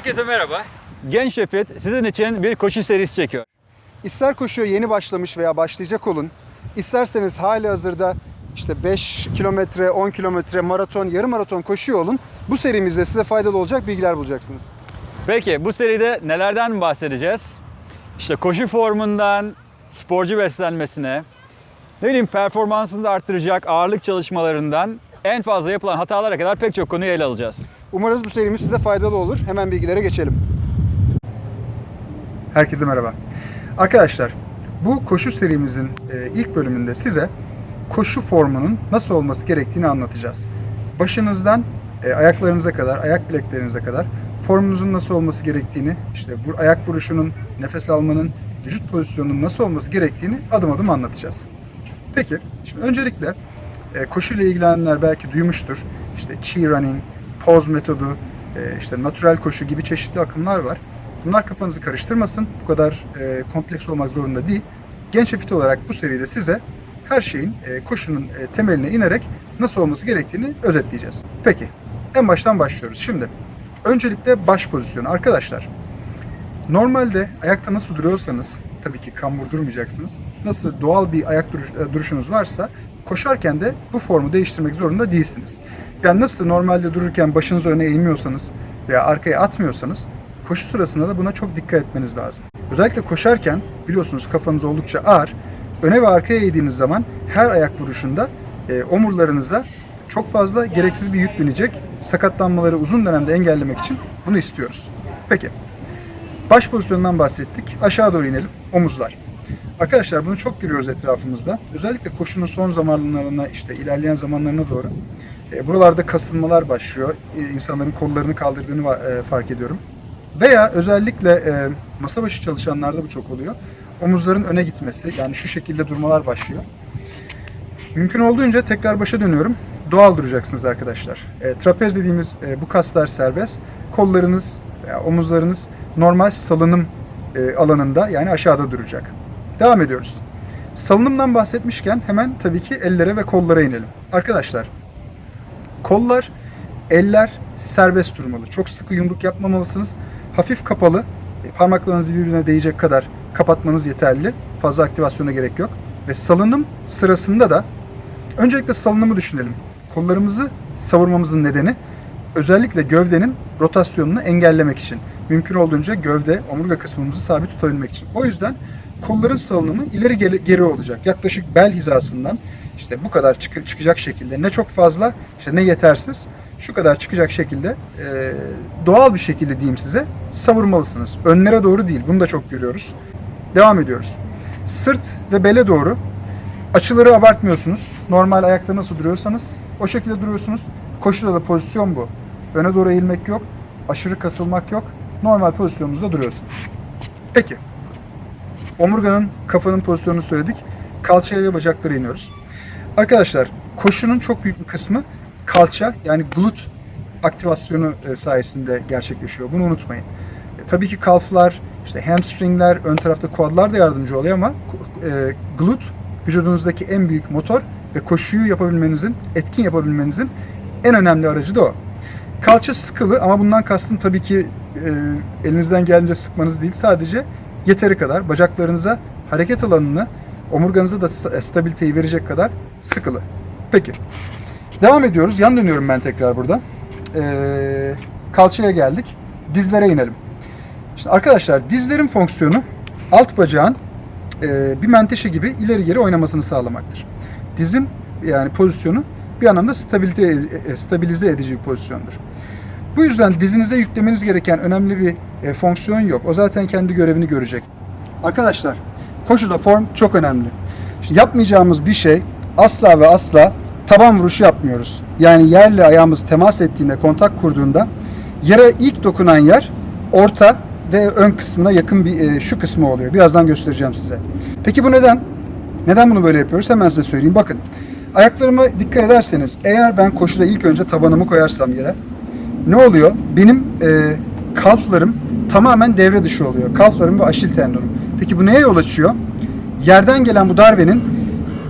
Herkese merhaba. Genç Şefit sizin için bir koşu serisi çekiyor. İster koşuya yeni başlamış veya başlayacak olun, isterseniz hali hazırda işte 5 kilometre, 10 kilometre, maraton, yarım maraton koşuyor olun. Bu serimizde size faydalı olacak bilgiler bulacaksınız. Peki bu seride nelerden bahsedeceğiz? İşte koşu formundan sporcu beslenmesine, ne bileyim performansını da arttıracak ağırlık çalışmalarından en fazla yapılan hatalara kadar pek çok konuyu ele alacağız. Umarız bu serimiz size faydalı olur. Hemen bilgilere geçelim. Herkese merhaba. Arkadaşlar, bu koşu serimizin e, ilk bölümünde size koşu formunun nasıl olması gerektiğini anlatacağız. Başınızdan e, ayaklarınıza kadar, ayak bileklerinize kadar formunuzun nasıl olması gerektiğini, işte ayak vuruşunun, nefes almanın, vücut pozisyonunun nasıl olması gerektiğini adım adım anlatacağız. Peki, şimdi öncelikle e, koşuyla ilgilenenler belki duymuştur. İşte chi running, pose metodu, e, işte natural koşu gibi çeşitli akımlar var. Bunlar kafanızı karıştırmasın. Bu kadar e, kompleks olmak zorunda değil. Genç ve olarak bu seride size her şeyin e, koşunun e, temeline inerek nasıl olması gerektiğini özetleyeceğiz. Peki, en baştan başlıyoruz. Şimdi, öncelikle baş pozisyonu. Arkadaşlar, Normalde ayakta nasıl duruyorsanız, tabii ki kambur durmayacaksınız. Nasıl doğal bir ayak duruş- duruşunuz varsa koşarken de bu formu değiştirmek zorunda değilsiniz. Yani nasıl normalde dururken başınızı öne eğmiyorsanız veya arkaya atmıyorsanız koşu sırasında da buna çok dikkat etmeniz lazım. Özellikle koşarken biliyorsunuz kafanız oldukça ağır. Öne ve arkaya eğdiğiniz zaman her ayak vuruşunda e, omurlarınıza çok fazla gereksiz bir yük binecek. Sakatlanmaları uzun dönemde engellemek için bunu istiyoruz. Peki. Baş pozisyonundan bahsettik. Aşağı doğru inelim. Omuzlar. Arkadaşlar bunu çok görüyoruz etrafımızda. Özellikle koşunun son zamanlarına işte ilerleyen zamanlarına doğru. E, buralarda kasılmalar başlıyor. E, insanların kollarını kaldırdığını e, fark ediyorum. Veya özellikle e, masa başı çalışanlarda bu çok oluyor. Omuzların öne gitmesi yani şu şekilde durmalar başlıyor. Mümkün olduğunca tekrar başa dönüyorum. Doğal duracaksınız arkadaşlar. E, trapez dediğimiz e, bu kaslar serbest. Kollarınız, veya omuzlarınız normal salınım e, alanında yani aşağıda duracak. Devam ediyoruz. Salınımdan bahsetmişken hemen tabii ki ellere ve kollara inelim. Arkadaşlar kollar, eller serbest durmalı. Çok sıkı yumruk yapmamalısınız. Hafif kapalı, e, parmaklarınızı birbirine değecek kadar kapatmanız yeterli. Fazla aktivasyona gerek yok. Ve salınım sırasında da öncelikle salınımı düşünelim. Kollarımızı savurmamızın nedeni özellikle gövdenin rotasyonunu engellemek için. Mümkün olduğunca gövde, omurga kısmımızı sabit tutabilmek için. O yüzden kolların salınımı ileri geri, olacak. Yaklaşık bel hizasından işte bu kadar çık- çıkacak şekilde ne çok fazla işte ne yetersiz şu kadar çıkacak şekilde e, doğal bir şekilde diyeyim size savurmalısınız. Önlere doğru değil. Bunu da çok görüyoruz. Devam ediyoruz. Sırt ve bele doğru açıları abartmıyorsunuz. Normal ayakta nasıl duruyorsanız o şekilde duruyorsunuz. Koşuda da pozisyon bu. Öne doğru eğilmek yok. Aşırı kasılmak yok. Normal pozisyonunuzda duruyorsunuz. Peki. Omurganın, kafanın pozisyonunu söyledik. Kalçaya ve bacaklara iniyoruz. Arkadaşlar koşunun çok büyük bir kısmı kalça yani glut aktivasyonu e, sayesinde gerçekleşiyor. Bunu unutmayın. E, tabii ki kalflar, işte hamstringler, ön tarafta quadlar da yardımcı oluyor ama e, glut vücudunuzdaki en büyük motor ve koşuyu yapabilmenizin, etkin yapabilmenizin en önemli aracı da o. Kalça sıkılı ama bundan kastım tabii ki e, elinizden gelince sıkmanız değil. Sadece yeteri kadar bacaklarınıza hareket alanını, omurganıza da sta- stabiliteyi verecek kadar sıkılı. Peki. Devam ediyoruz. Yan dönüyorum ben tekrar burada. Ee, kalçaya geldik. Dizlere inelim. Şimdi arkadaşlar dizlerin fonksiyonu alt bacağın e, bir menteşe gibi ileri geri oynamasını sağlamaktır. Dizin yani pozisyonu bir anlamda stabilite, e, stabilize edici bir pozisyondur. Bu yüzden dizinize yüklemeniz gereken önemli bir e, fonksiyon yok. O zaten kendi görevini görecek. Arkadaşlar koşuda form çok önemli. Şimdi yapmayacağımız bir şey asla ve asla taban vuruşu yapmıyoruz. Yani yerle ayağımız temas ettiğinde, kontak kurduğunda yere ilk dokunan yer orta ve ön kısmına yakın bir e, şu kısmı oluyor. Birazdan göstereceğim size. Peki bu neden? Neden bunu böyle yapıyoruz? Hemen size söyleyeyim. Bakın. Ayaklarıma dikkat ederseniz eğer ben koşuda ilk önce tabanımı koyarsam yere ne oluyor? Benim e, kalflarım tamamen devre dışı oluyor. Kalflarım ve aşil tendonum. Peki bu neye yol açıyor? Yerden gelen bu darbenin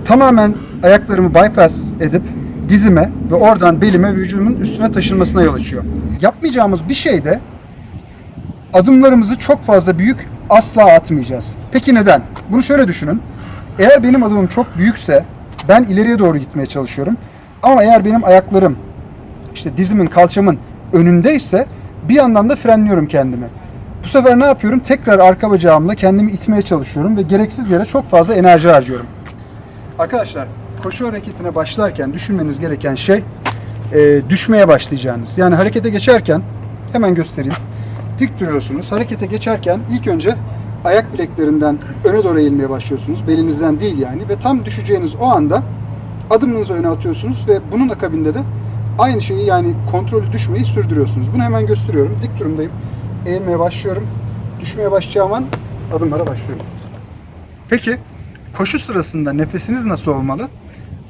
tamamen ayaklarımı bypass edip dizime ve oradan belime vücudumun üstüne taşınmasına yol açıyor. Yapmayacağımız bir şey de adımlarımızı çok fazla büyük asla atmayacağız. Peki neden? Bunu şöyle düşünün. Eğer benim adımım çok büyükse ben ileriye doğru gitmeye çalışıyorum. Ama eğer benim ayaklarım işte dizimin, kalçamın önündeyse bir yandan da frenliyorum kendimi. Bu sefer ne yapıyorum? Tekrar arka bacağımla kendimi itmeye çalışıyorum ve gereksiz yere çok fazla enerji harcıyorum. Arkadaşlar koşu hareketine başlarken düşünmeniz gereken şey e, düşmeye başlayacağınız. Yani harekete geçerken hemen göstereyim. Dik duruyorsunuz. Harekete geçerken ilk önce ayak bileklerinden öne doğru eğilmeye başlıyorsunuz. Belinizden değil yani ve tam düşeceğiniz o anda adımınızı öne atıyorsunuz ve bunun akabinde de aynı şeyi yani kontrolü düşmeyi sürdürüyorsunuz. Bunu hemen gösteriyorum. Dik durumdayım. Eğilmeye başlıyorum. Düşmeye başlayacağım an adımlara başlıyorum. Peki koşu sırasında nefesiniz nasıl olmalı?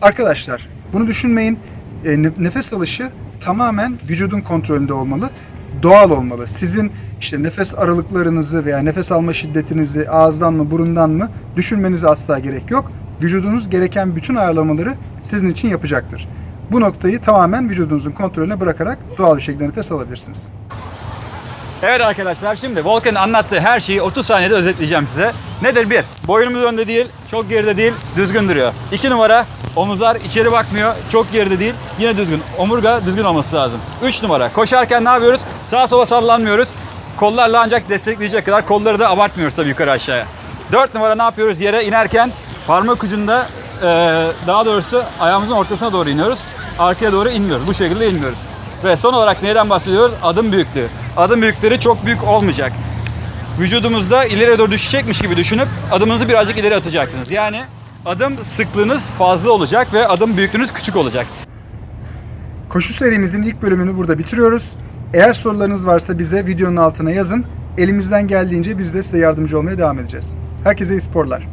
Arkadaşlar bunu düşünmeyin. E, ne- nefes alışı tamamen vücudun kontrolünde olmalı. Doğal olmalı. Sizin işte nefes aralıklarınızı veya nefes alma şiddetinizi ağızdan mı burundan mı düşünmenize asla gerek yok. Vücudunuz gereken bütün ayarlamaları sizin için yapacaktır. Bu noktayı tamamen vücudunuzun kontrolüne bırakarak doğal bir şekilde nefes alabilirsiniz. Evet arkadaşlar şimdi Volkan'ın anlattığı her şeyi 30 saniyede özetleyeceğim size. Nedir? Bir, boynumuz önde değil, çok geride değil, düzgün duruyor. İki numara, omuzlar içeri bakmıyor, çok geride değil, yine düzgün. Omurga düzgün olması lazım. Üç numara, koşarken ne yapıyoruz? Sağa sola sallanmıyoruz. Kollarla ancak destekleyecek kadar kolları da abartmıyoruz tabii yukarı aşağıya. Dört numara ne yapıyoruz? Yere inerken parmak ucunda daha doğrusu ayağımızın ortasına doğru iniyoruz. Arkaya doğru inmiyoruz. Bu şekilde inmiyoruz. Ve son olarak neyden bahsediyoruz? Adım büyüklüğü. Adım büyükleri çok büyük olmayacak. Vücudumuzda ileriye doğru düşecekmiş gibi düşünüp adımınızı birazcık ileri atacaksınız. Yani adım sıklığınız fazla olacak ve adım büyüklüğünüz küçük olacak. Koşu serimizin ilk bölümünü burada bitiriyoruz. Eğer sorularınız varsa bize videonun altına yazın. Elimizden geldiğince biz de size yardımcı olmaya devam edeceğiz. Herkese iyi sporlar.